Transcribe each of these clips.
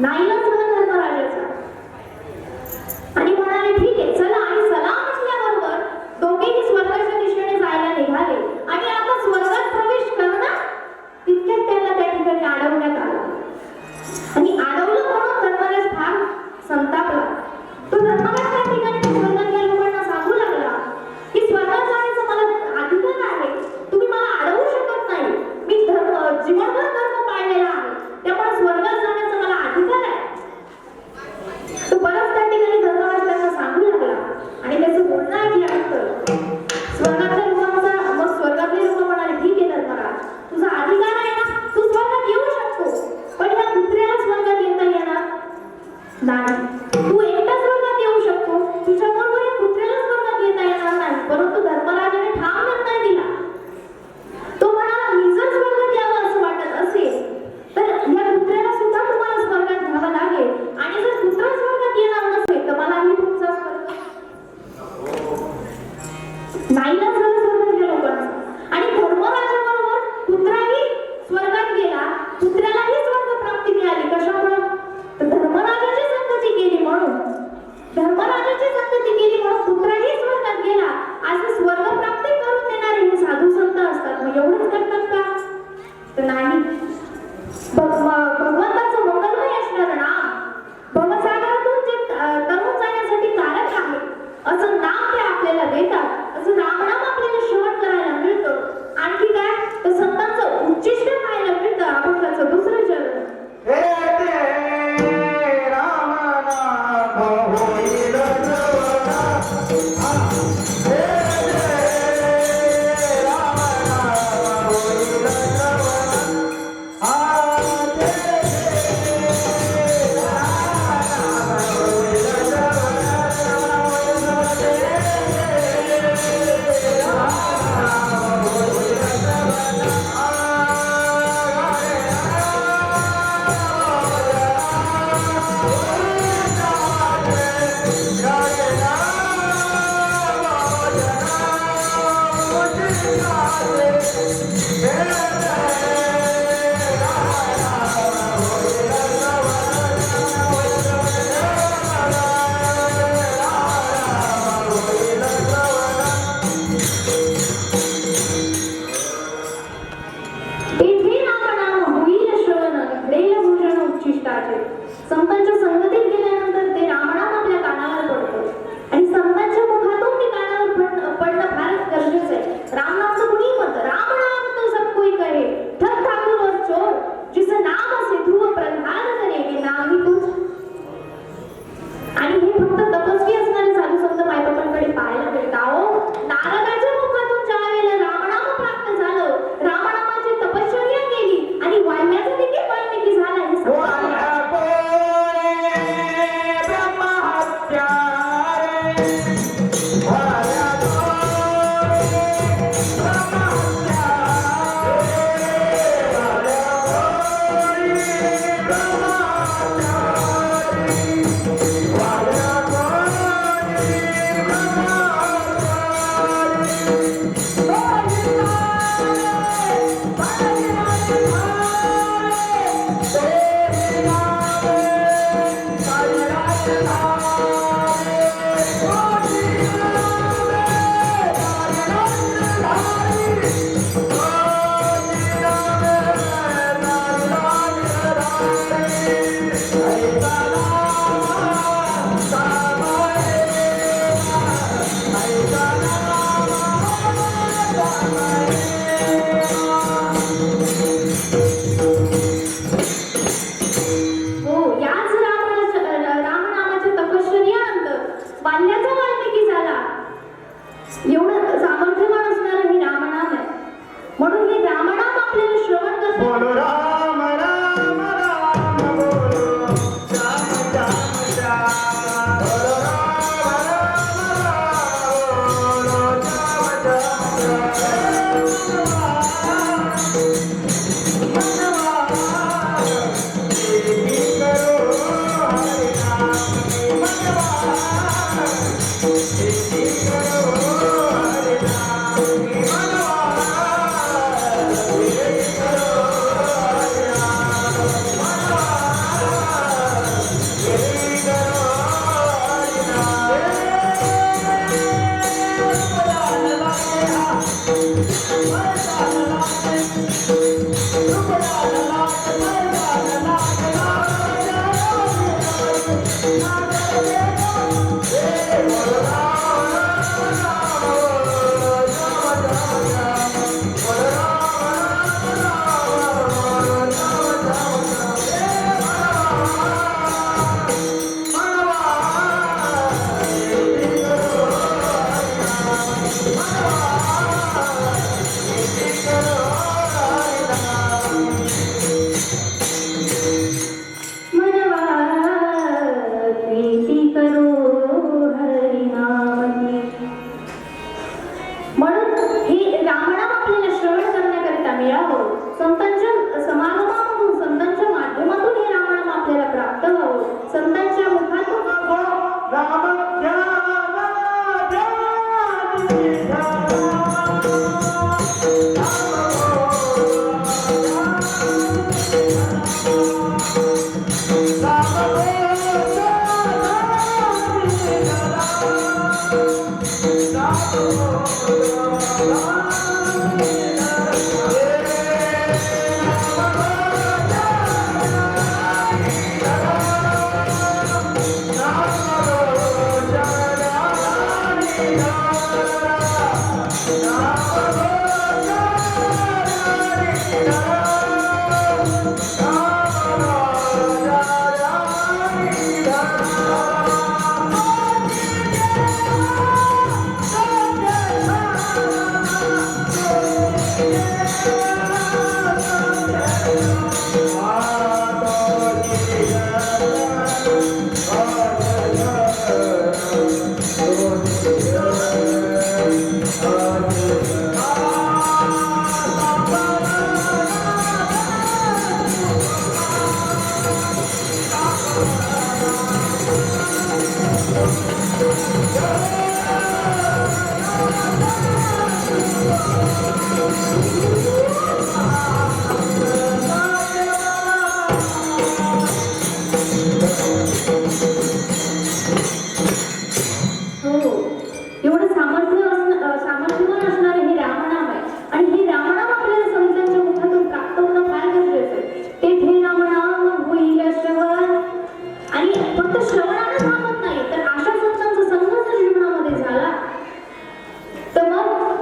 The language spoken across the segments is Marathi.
nine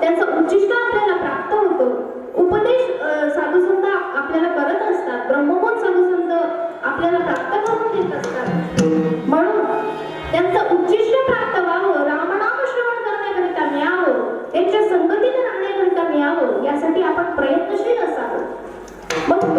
त्यांचं उद्दिष्ट आपल्याला प्राप्त होतं उपदेश साधूसंत आपल्याला करत असतात ब्रह्मबोध साधूसंत आपल्याला प्राप्त करून देत असतात. म्हणून त्यांचं उद्दिष्ट प्राप्त व्हावं रामनाम श्रवण करण्याकरिता मिळावं त्यांच्या संगतीने राहण्याकरिता मिळावं यासाठी आपण प्रयत्नशील असावं. मग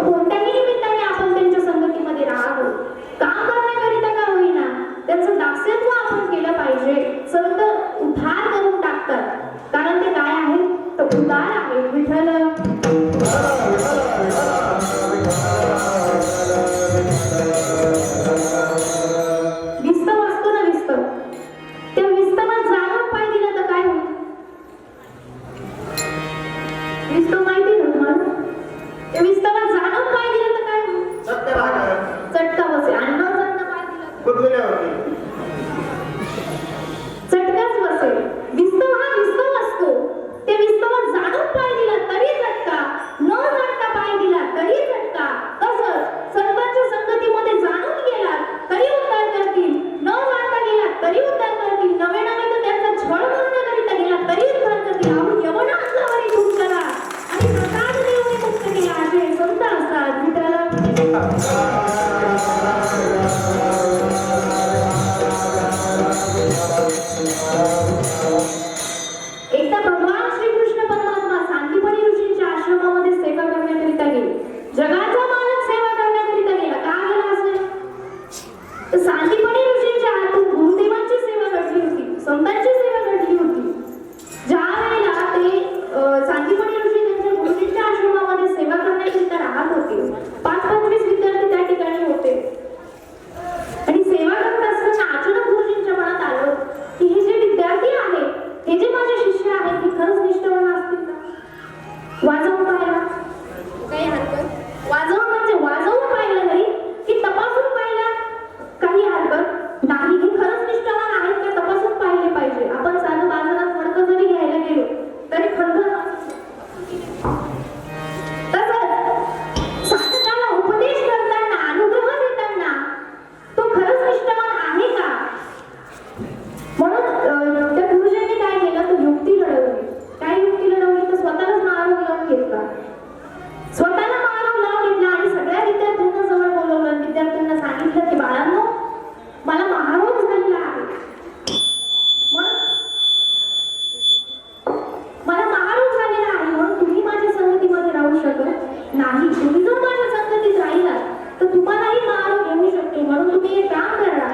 म्हणून तुम्ही एक काम करा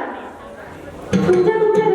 तुमच्या तुमच्या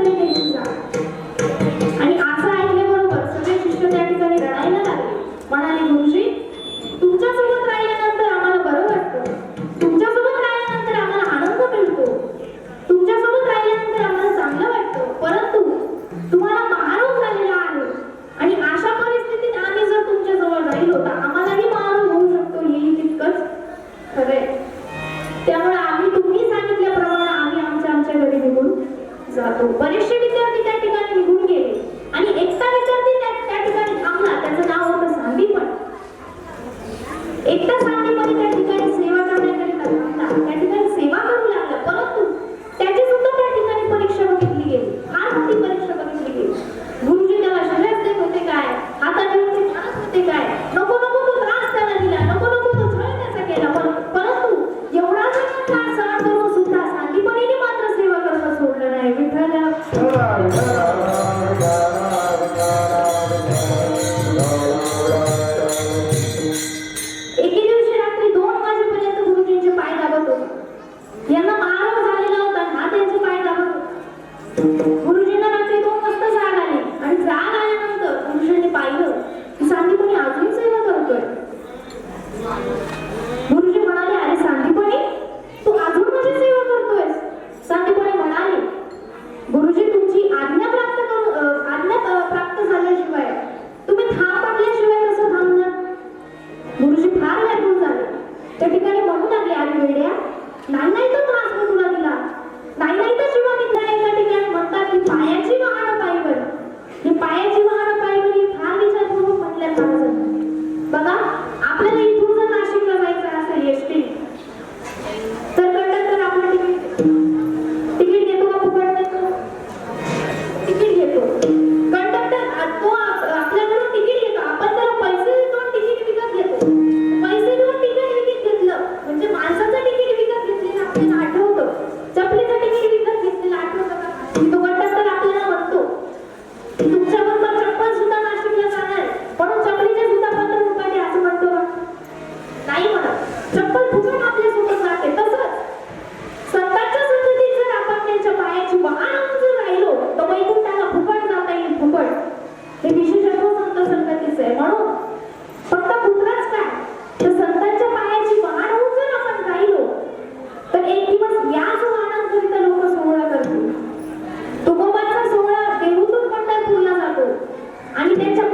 आणि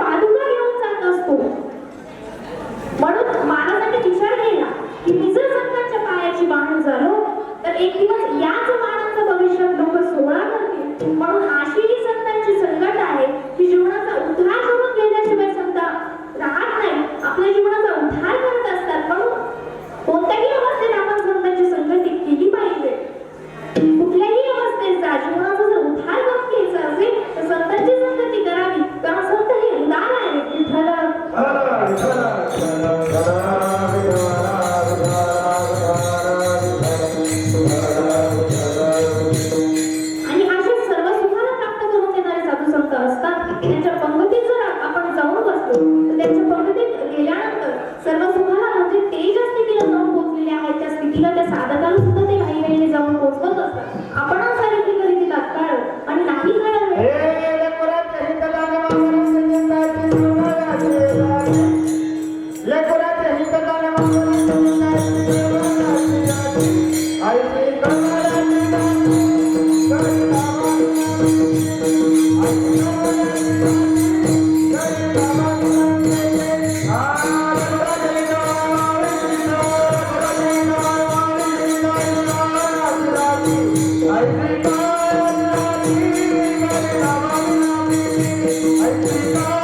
असतात त्यांच्या Thank you.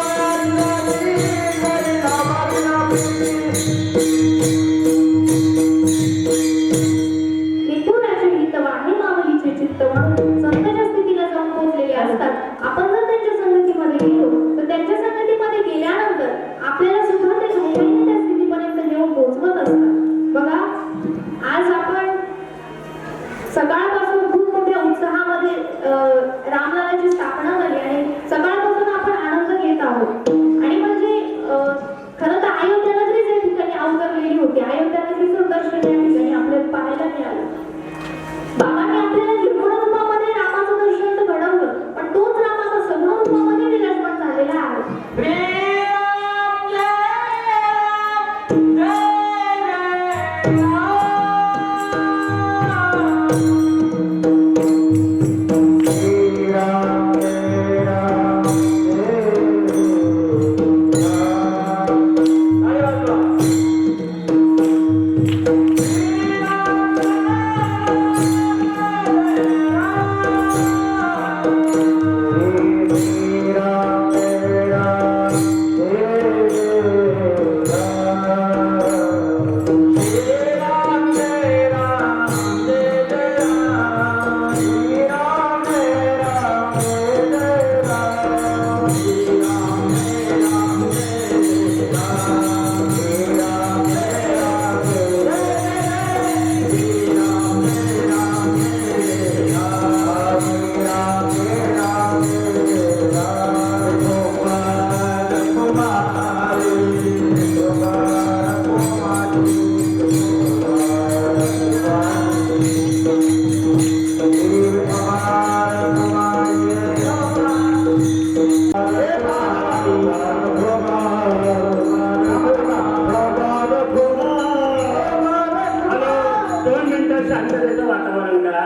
दोन शांततेचं वातावरण करा.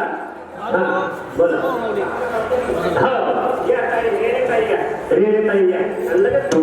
बोला. हो या ताई रेणे ताई या. रेणे ताई या. लगेच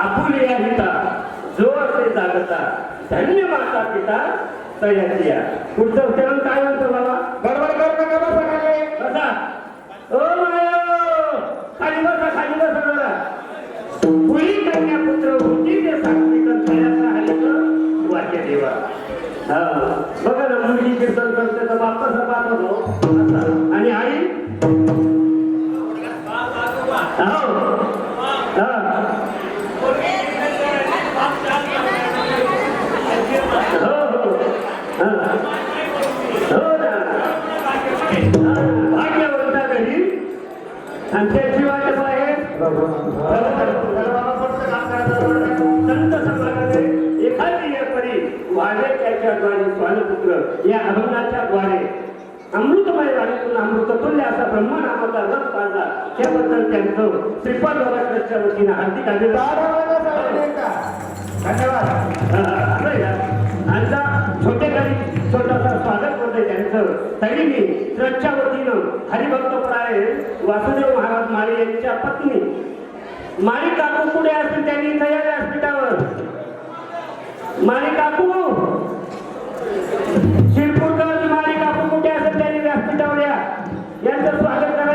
आपुलिया हिता जो असे जागता. धन्य माता पिता तयाची या. पुढचं चरण काय म्हणतो गडबड करू नका बसा खाली बसा. ओ मायो खाली बसा खाली बसा जरा. पुरी कन्या पुत्र होती ते सात्विक तयाचा हरित वाक्य देवा. हा. बघा ना मुलगी कीर्तन करते तर बाप कसा पाहत होतो. आणि आई? हा हो हो हा. हो ना भाग्यवंता घरी आणि त्याची वाट आहे संत समाजाने एखादी या या अभंगाच्या द्वारे अमृतमय वाणीतून अमृततुल्य असा ब्रह्मनामाचा रस पाडला त्याबद्दल त्यांचं श्रीपाद वराष्ट्राच्या वतीनं हार्दिक अभिनंदन धन्यवाद आमचा छोटेखाली छोटासा स्वागत आहे त्यांचं. तरी मी ट्रस्टच्या वतीनं हरिभक्त प्राय वासुदेव महाराज माळी यांच्या पत्नी. माळी काकू पुढे असेल त्यांनी तयार व्यासपीठावर? माळी काकू शिरपूरकर माळी काकू कुठे असेल त्यांनी व्यासपीठावर या? यांचं स्वागत करा.